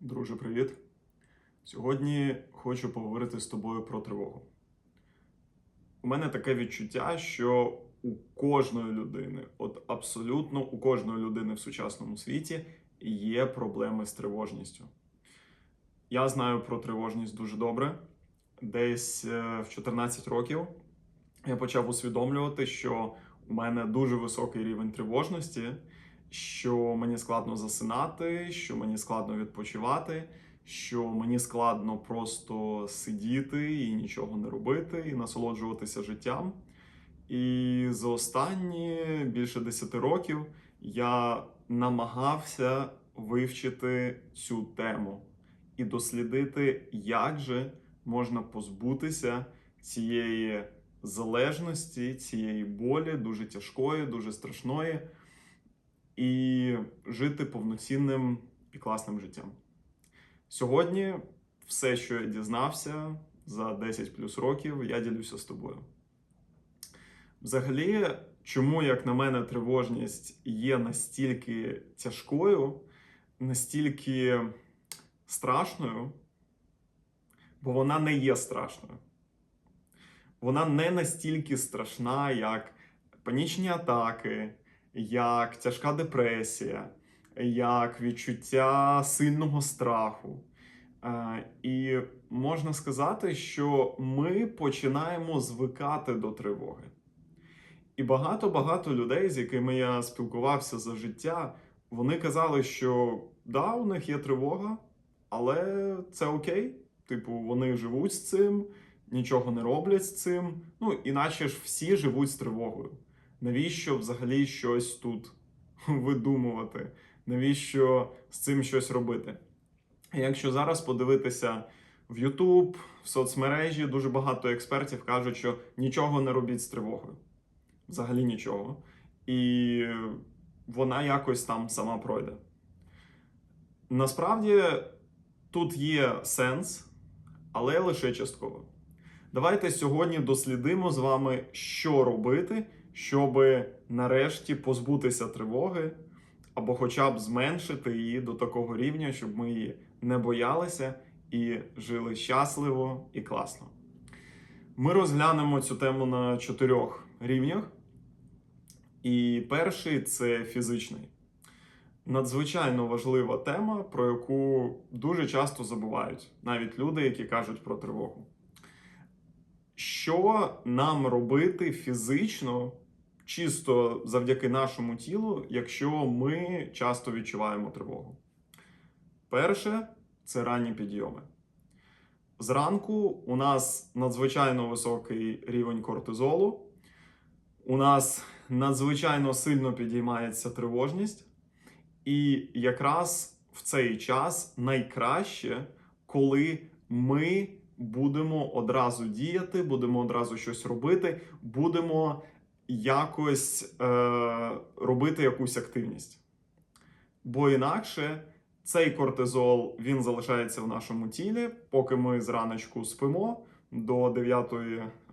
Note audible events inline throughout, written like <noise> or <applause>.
Друже, привіт! Сьогодні хочу поговорити з тобою про тривогу. У мене таке відчуття, що у кожної людини, от абсолютно у кожної людини в сучасному світі є проблеми з тривожністю. Я знаю про тривожність дуже добре. Десь е, в 14 років я почав усвідомлювати, що у мене дуже високий рівень тривожності, що мені складно засинати, що мені складно відпочивати, що мені складно просто сидіти і нічого не робити, і насолоджуватися життям. І за останні більше 10 років я намагався вивчити цю тему і дослідити, як же можна позбутися цієї залежності, цієї болі, дуже тяжкої, дуже страшної, і жити повноцінним і класним життям. Сьогодні все, що я дізнався за 10 плюс років, я ділюся з тобою. Взагалі, чому, як на мене, тривожність є настільки тяжкою, настільки страшною, бо вона не є страшною. Вона не настільки страшна, як панічні атаки, як тяжка депресія, як відчуття сильного страху. Е, І можна сказати, що ми починаємо звикати до тривоги. І багато-багато людей, з якими я спілкувався за життя, вони казали, що да, у них є тривога, але це окей. Типу, вони живуть з цим, нічого не роблять з цим. Ну, іначе ж всі живуть з тривогою. Навіщо взагалі щось тут <laughs> видумувати? Навіщо з цим щось робити? Якщо зараз подивитися в YouTube, в соцмережі, дуже багато експертів кажуть, що нічого не робіть з тривогою. Взагалі нічого. І вона якось там сама пройде. Насправді тут є сенс, але лише частково. Давайте сьогодні дослідимо з вами, що робити, щоб нарешті позбутися тривоги, або хоча б зменшити її до такого рівня, щоб ми її не боялися і жили щасливо і класно. Ми розглянемо цю тему на чотирьох рівнях. І перший це фізичний. Надзвичайно важлива тема, про яку дуже часто забувають навіть люди, які кажуть про тривогу. Що нам робити фізично, чисто завдяки нашому тілу, якщо ми часто відчуваємо тривогу? Перше це ранні підйоми. Зранку у нас надзвичайно високий рівень кортизолу, у нас надзвичайно сильно підіймається тривожність, і якраз в цей час найкраще, коли ми будемо одразу діяти, будемо одразу щось робити, будемо якось е, робити якусь активність. Бо інакше цей кортизол він залишається в нашому тілі, поки ми зраночку спимо до 9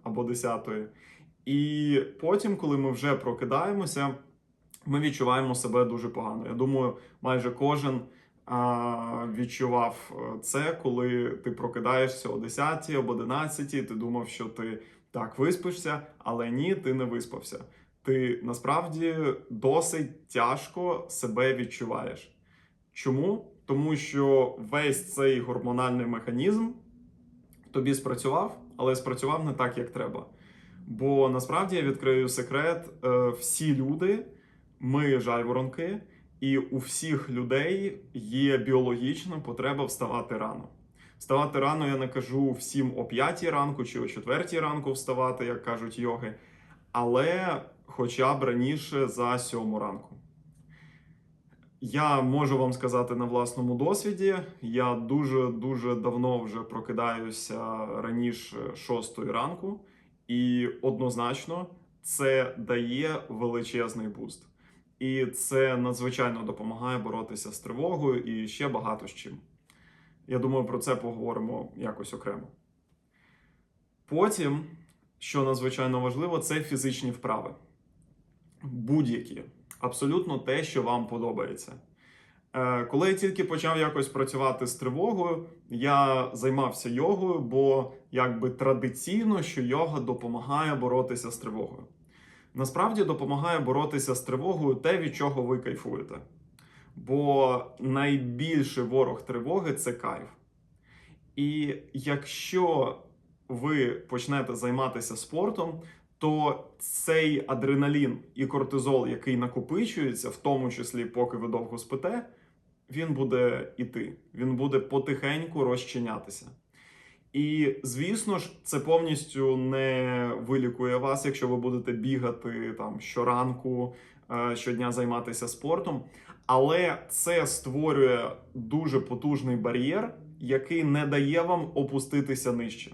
або 10. І потім, коли ми вже прокидаємося, ми відчуваємо себе дуже погано. Я думаю, майже кожен а, відчував це, коли ти прокидаєшся о 10 або 11, ти думав, що ти так виспишся, але ні, ти не виспався. Ти насправді досить тяжко себе відчуваєш. Чому? Тому що весь цей гормональний механізм тобі спрацював, але спрацював не так, як треба. Бо насправді я відкрию секрет: е, всі люди, ми жайворонки, і у всіх людей є біологічна потреба вставати рано. Вставати рано я не кажу всім о 5 ранку чи о 4 ранку вставати, як кажуть йоги, але хоча б раніше за 7 ранку. Я можу вам сказати на власному досвіді. Я дуже дуже давно вже прокидаюся раніше 6 ранку. І однозначно це дає величезний буст. І це надзвичайно допомагає боротися з тривогою і ще багато з чим. Я думаю, про це поговоримо якось окремо. Потім, що надзвичайно важливо, це фізичні вправи. Будь-які. Абсолютно те, що вам подобається. Е, Коли я тільки почав якось працювати з тривогою, я займався йогою, бо якби традиційно, що йога допомагає боротися з тривогою. Насправді допомагає боротися з тривогою те, від чого ви кайфуєте. Бо найбільший ворог тривоги це кайф. І якщо ви почнете займатися спортом, то цей адреналін і кортизол, який накопичується, в тому числі поки ви довго спите, він буде іти, він буде потихеньку розчинятися. І звісно ж, це повністю не вилікує вас, якщо ви будете бігати там щоранку, е, щодня займатися спортом. Але це створює дуже потужний бар'єр, який не дає вам опуститися нижче.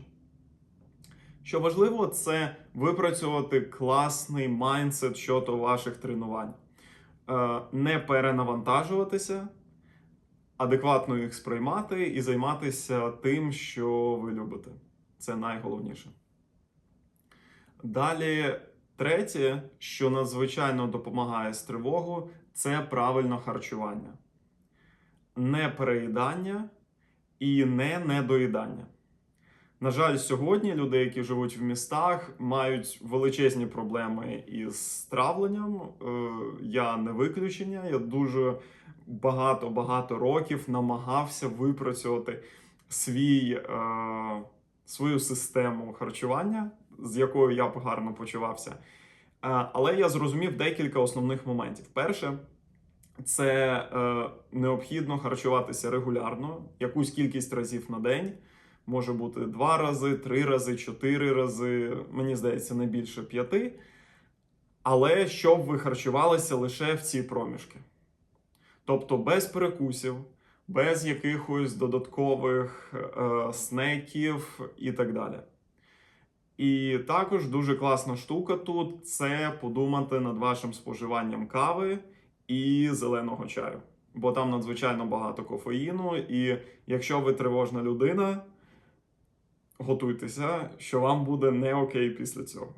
Що важливо, це випрацювати класний майндсет щодо ваших тренувань, Е, не перенавантажуватися, адекватно їх сприймати і займатися тим, що ви любите. Це найголовніше. Далі, третє, що надзвичайно допомагає з тривогою, це правильне харчування, не переїдання і не недоїдання. На жаль, сьогодні люди, які живуть в містах, мають величезні проблеми із травленням. Е, Я не виключення. Я дуже багато-багато років намагався випрацювати свій, е, свою систему харчування, з якою я б гарно почувався. Е, Але я зрозумів декілька основних моментів. Перше, це е, необхідно харчуватися регулярно, якусь кількість разів на день. Може бути два рази, три рази, чотири рази, мені здається, не більше п'яти. Але щоб ви харчувалися лише в ці проміжки. Тобто без перекусів, без якихось додаткових е, снеків і так далі. І також дуже класна штука тут це подумати над вашим споживанням кави і зеленого чаю. Бо там надзвичайно багато кофеїну, і якщо ви тривожна людина, готуйтеся, що вам буде не окей після цього.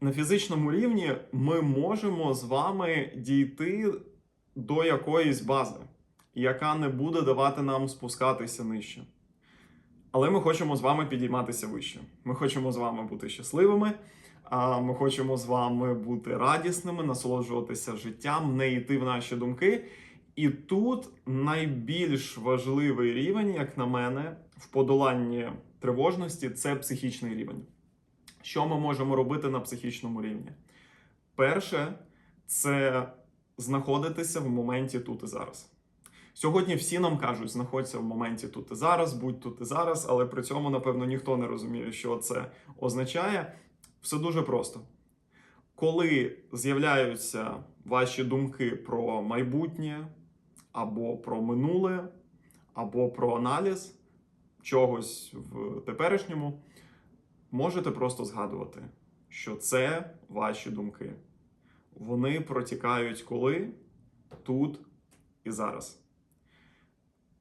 На фізичному рівні ми можемо з вами дійти до якоїсь бази, яка не буде давати нам спускатися нижче. Але ми хочемо з вами підійматися вище. Ми хочемо з вами бути щасливими, ми хочемо з вами бути радісними, насолоджуватися життям, не йти в наші думки. І тут найбільш важливий рівень, як на мене, в подоланні тривожності це психічний рівень. Що ми можемо робити на психічному рівні? Перше, це знаходитися в моменті тут і зараз. Сьогодні всі нам кажуть, знаходься в моменті тут і зараз, будь тут і зараз, але при цьому, напевно, ніхто не розуміє, що це означає. Все дуже просто. Коли з'являються ваші думки про майбутнє, або про минуле, або про аналіз чогось в теперішньому, можете просто згадувати, що це ваші думки. Вони протікають коли? Тут і зараз.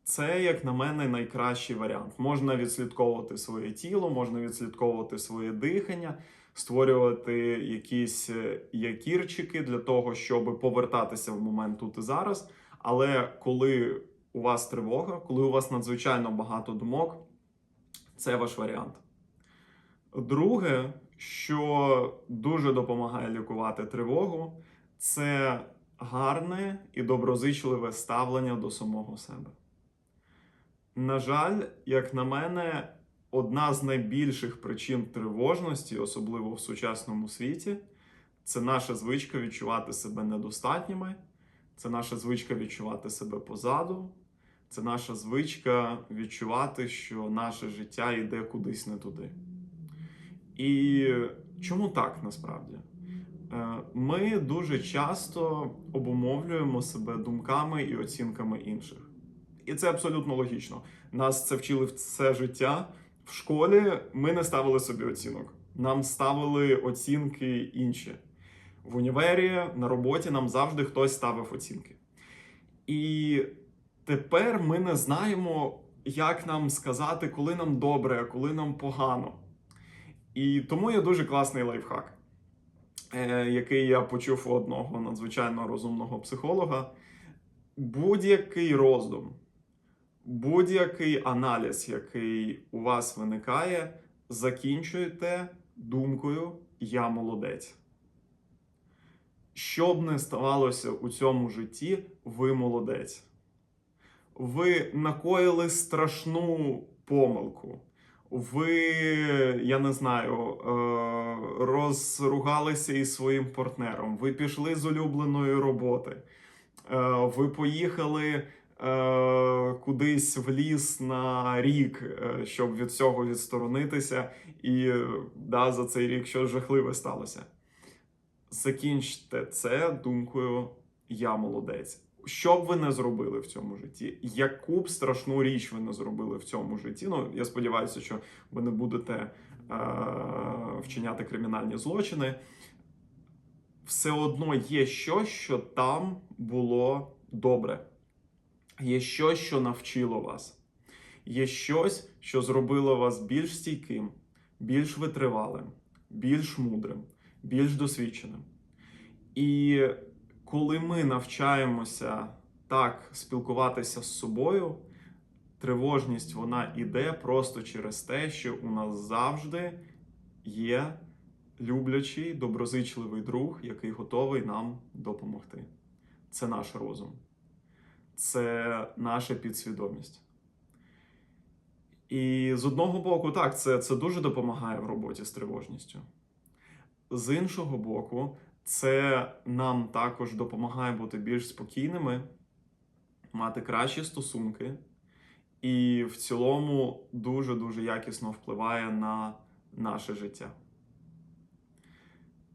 Це, як на мене, найкращий варіант. Можна відслідковувати своє тіло, можна відслідковувати своє дихання, створювати якісь е, якірчики для того, щоб повертатися в момент тут і зараз. Але коли у вас тривога, коли у вас надзвичайно багато думок, це ваш варіант. Друге, що дуже допомагає лікувати тривогу, це гарне і доброзичливе ставлення до самого себе. На жаль, як на мене, одна з найбільших причин тривожності, особливо в сучасному світі, це наша звичка відчувати себе недостатніми, це наша звичка відчувати себе позаду, це наша звичка відчувати, що наше життя йде кудись не туди. І чому так насправді? Е, Ми дуже часто обумовлюємо себе думками і оцінками інших. І це абсолютно логічно. Нас це вчили все життя. В школі ми не ставили собі оцінок. Нам ставили оцінки інші. В універі на роботі нам завжди хтось ставив оцінки. І тепер ми не знаємо, як нам сказати, коли нам добре, а коли нам погано. І тому є дуже класний лайфхак, е, який я почув у одного надзвичайно розумного психолога. будь-який роздум, будь-який аналіз, який у вас виникає, закінчуйте думкою Я молодець. Що б не ставалося у цьому житті, ви молодець. Ви накоїли страшну помилку. Ви, я не знаю, е, розругалися із своїм партнером. Ви пішли з улюбленої роботи. Е, Ви поїхали кудись в ліс на рік, е, щоб від цього відсторонитися, і е, да, за цей рік щось жахливе сталося. Закінчте це думкою Я молодець. Що б ви не зробили в цьому житті, яку б страшну річ ви не зробили в цьому житті. Ну, я сподіваюся, що ви не будете е- вчиняти кримінальні злочини. Все одно є щось, що там було добре. Є щось, що навчило вас. Є щось, що зробило вас більш стійким, більш витривалим, більш мудрим, більш досвідченим. І коли ми навчаємося так спілкуватися з собою, тривожність вона іде просто через те, що у нас завжди є люблячий, доброзичливий друг, який готовий нам допомогти. Це наш розум, це наша підсвідомість. І з одного боку, так, це, це дуже допомагає в роботі з тривожністю. З іншого боку, це нам також допомагає бути більш спокійними, мати кращі стосунки, і в цілому дуже-дуже якісно впливає на наше життя.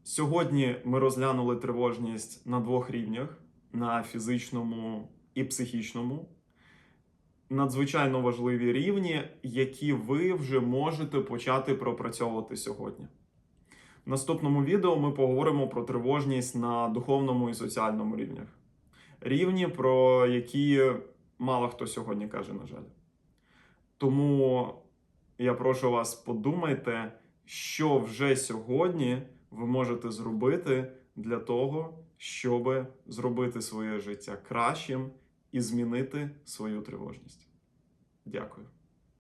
Сьогодні ми розглянули тривожність на двох рівнях: на фізичному і психічному. Надзвичайно важливі рівні, які ви вже можете почати пропрацьовувати сьогодні. В наступному відео ми поговоримо про тривожність на духовному і соціальному рівнях. Рівні, про які мало хто сьогодні каже, на жаль. Тому я прошу вас подумайте, що вже сьогодні ви можете зробити для того, щоб зробити своє життя кращим і змінити свою тривожність. Дякую.